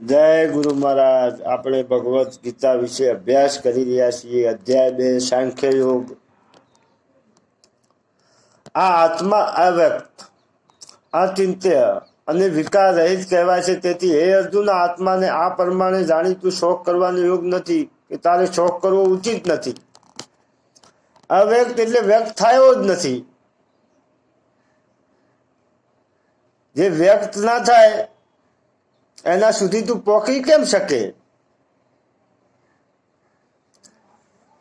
જય ગુરુ મહારાજ. આપણે ભગવદ્ ગીતા વિશે અભ્યાસ કરી રહ્યા છીએ. અધ્યાય બે, સાંખ્ય યોગ. આ આત્મા અવ્યક્ત, અચિંત્ય અને વિકાર રહિત કહેવાય છે. તેથી હે અર્જુન આત્માને આ પ્રમાણે જાણીતું શોખ કરવાનો યોગ નથી કે તારે શોખ કરવો ઉચિત નથી. અવ્યક્ત એટલે વ્યક્ત થયો જ નથી. જે વ્યક્ત ના થાય એના સુધી તું પોકી કેમ શકે?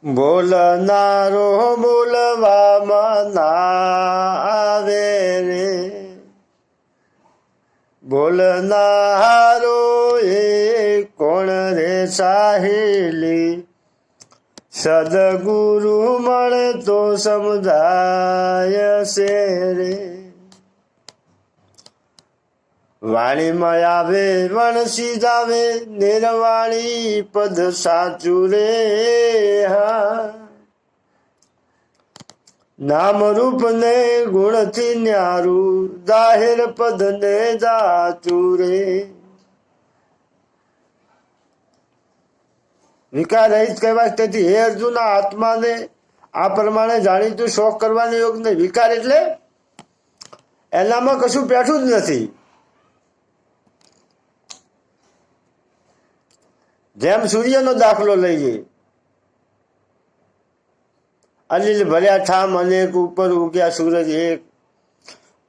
બોલનારો બોલવામાં ના આવે રે. બોલનારો એ કોણ રે સાહેલી? સદગુરુ મળે તો સમજાય છે રે વાણીમાં આવે વણસી જાવે, નિર્વાણી પદ સાચું રે, હા. નામ રૂપ ને ગુણથી ન્યારું, જાહેર પદ ને જાચું રે. વિકાર રહીત કહેવાય તેથી હે અર્જુન આત્માને આ પ્રમાણે જાણીતું શોખ કરવાનો યોગ નહીં. વિકાર એટલે એનામાં કશું બેઠું જ નથી. જેમ સૂર્યનો દાખલો લઈએ. અનિલ ભર્યા ઠામ અનેક ઉપર ઉગ્યા સૂરજ એક.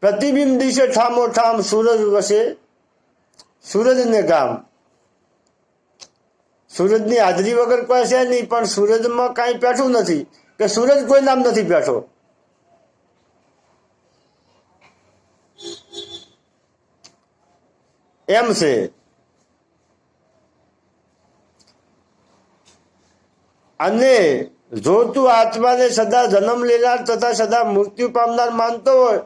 પ્રતિબિંબ દિશે ઠામો ઠામ સૂરજ વસે. સૂરજને ગામ. સૂરજની હાજરી વગર છે નહીં, પણ સૂરજમાં કાંઈ બેઠું નથી, કે સૂરજ કોઈ નામ નથી બેઠો એમ છે. અને જો તું આત્માને સદા જન્મ લેનાર તથા સદા મૃત્યુ પામનાર માનતો હોય,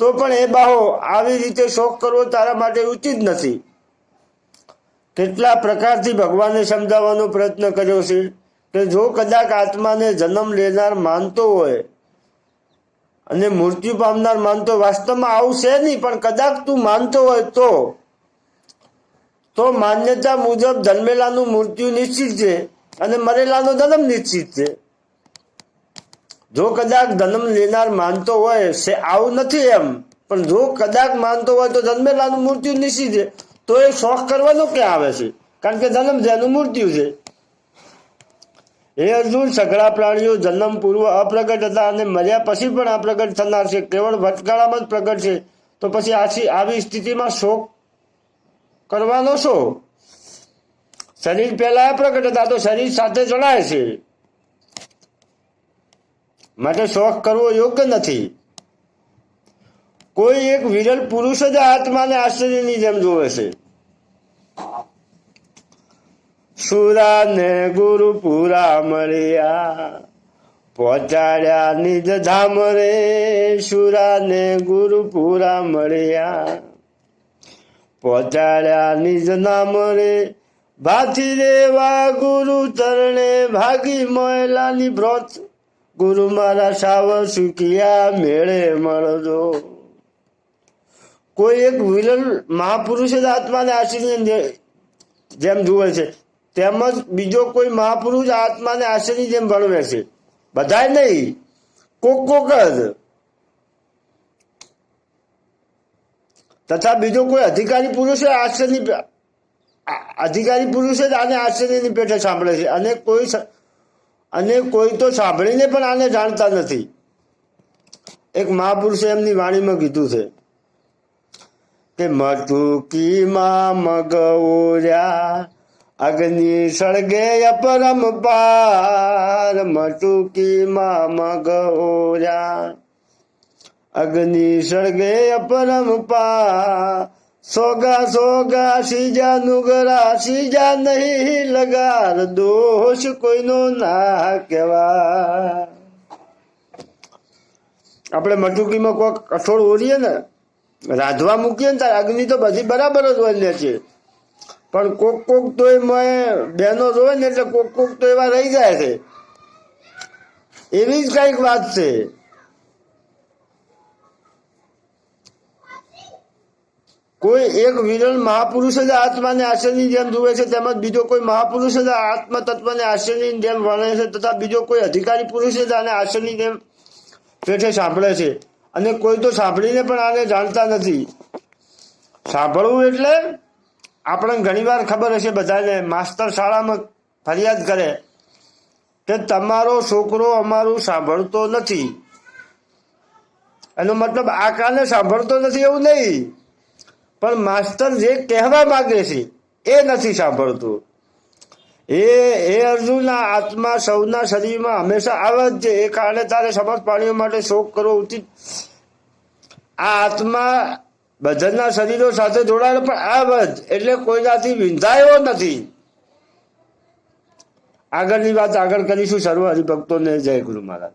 તો પણ એ બાહો, આવી રીતે શોક કરવો તારા માટે ઉચિત નથી. કેટલા પ્રકારથી ભગવાને સમજાવવાનો પ્રયત્ન કર્યો છે કે જો કદાચ આત્માને જન્મ લેનાર માનતો હોય અને મૃત્યુ પામનાર માનતો વાસ્તવમાં આવું છે નહીં, પણ કદાચ તું માનતો હોય તો તો માન્યતા મુજબ જન્મેલાનું મૃત્યુ નિશ્ચિત છે. અને મરેલાનો જન્મ નિશ્ચિત છે. જો કદાચ જન્મ લેનાર માનતો હોય છે આવું નથી એમ. પણ જો કદાચ માનતો હોય તો જન્મેલાનું મૃત્યુ નિશ્ચિત છે, તો એ શોખ કરવાનો ક્યાં આવે છે? કારણ કે જન્મ છે એનું મૃત્યુ છે. હે અર્જુન, સઘળા પ્રાણીઓ જન્મ પૂર્વ અપ્રગટ હતા અને મર્યા પછી પણ અપ્રગટ થનાર છે. કેવળ ભટકાળામાં જ પ્રગટ છે. તો પછી આછી આવી સ્થિતિમાં શોક કરવાનો શો? શરીર પહેલા પ્રગટ હતા તો શરીર સાથે જણાય છે. માટે શોખ કરવો યોગ્ય નથી. કોઈ એક વિરલ પુરુષ જ આત્માને આશ્ચર્યની જેમ જોવે છે. સુરા ને ગુરુ પૂરા મળ્યા, પહોંચાડ્યા નિજ ધામ રે સુરા ને ગુરુ પૂરા મળ્યા, પહોંચાડ્યા નિજ નામ રે ભાથી રેવા ગુરુ ચરણે ભાગી મોયલાની ભ્રોત ગુરુ મારા સાવ સુખિયા મેળે મળજો. કોઈ એક વિરલ મહાપુરુષ જ આત્માને આશ્રય જેમ જુએ છે તેમજ બીજો કોઈ મહાપુરુષ આત્માને આશ્રય જેમ ભણવે છે. બધાય નહીં, કોક કોક જ. તથા બીજો કોઈ અધિકારી પુરુષ આશ્રયની અધિકારી પુરુષ જ આને આશ્ચર્યની પેઠે સાંભળે છે. અને કોઈ અને કોઈ તો સાંભળીને પણ આને જાણતા નથી. એક મહાપુરુષે એમની વાણીમાં કીધું છે કે મધુકીમાં મગોર્યા અગ્નિ સળગે અપરમ પાર મટુકીમાં મગોર્યા અગ્નિ સળગે અપરમ પાર સોગા સોગા સીજા નુગરા સીજા નહીં લગાર, દોષ કોઈનો ના કહેવા આપણે મટુકીમાં કોઈક કઠોળ ઓરીએ ને, રાંધવા મૂકીએ ને ત્યારે અગ્નિ તો બધી બરાબર જ વળે છે. પણ કોક કોક તો બહેનો જોવે ને એટલે કોક કોક તો એવા રહી જાય છે. એવી જ કંઈક વાત છે. કોઈ એક વિરલ મહાપુરુષ જ આત્માને આશ્ચર્યની જેમ જુએ છે, તેમજ બીજો કોઈ મહાપુરુષ જ આત્મ તત્વને આશ્ચર્યની જેમ વર્ણે છે, તથા બીજો કોઈ અધિકારી પુરુષ જ આને આશ્ચર્યની જેમ પેઠે સાંભળે છે. અને કોઈ તો સાંભળીને પણ આને જાણતા નથી. સાંભળવું એટલે આપણને ઘણીવાર ખબર હશે બધાને, માસ્તર શાળામાં ફરિયાદ કરે કે તમારો છોકરો અમારું સાંભળતો નથી. એનો મતલબ આ કાને સાંભળતો નથી એવું નહીં. પણ માસ્તર જે કહેવા માંગે છે, એ નથી સાંભળતું. એ એ અર્જુનના આત્મા સૌના શરીરમાં હંમેશા આવે જ છે. એ કારણે તારે સમજ પ્રાણીઓ માટે શોક કરવો ઉચિત. આ આત્મા બધાના શરીરો સાથે જોડાયેલો પણ આવે જ. એટલે કોઈનાથી વિંધાયો નથી. આગળની વાત આગળ કરીશું. સર્વ હરિભક્તોને જય ગુરુ મહારાજ.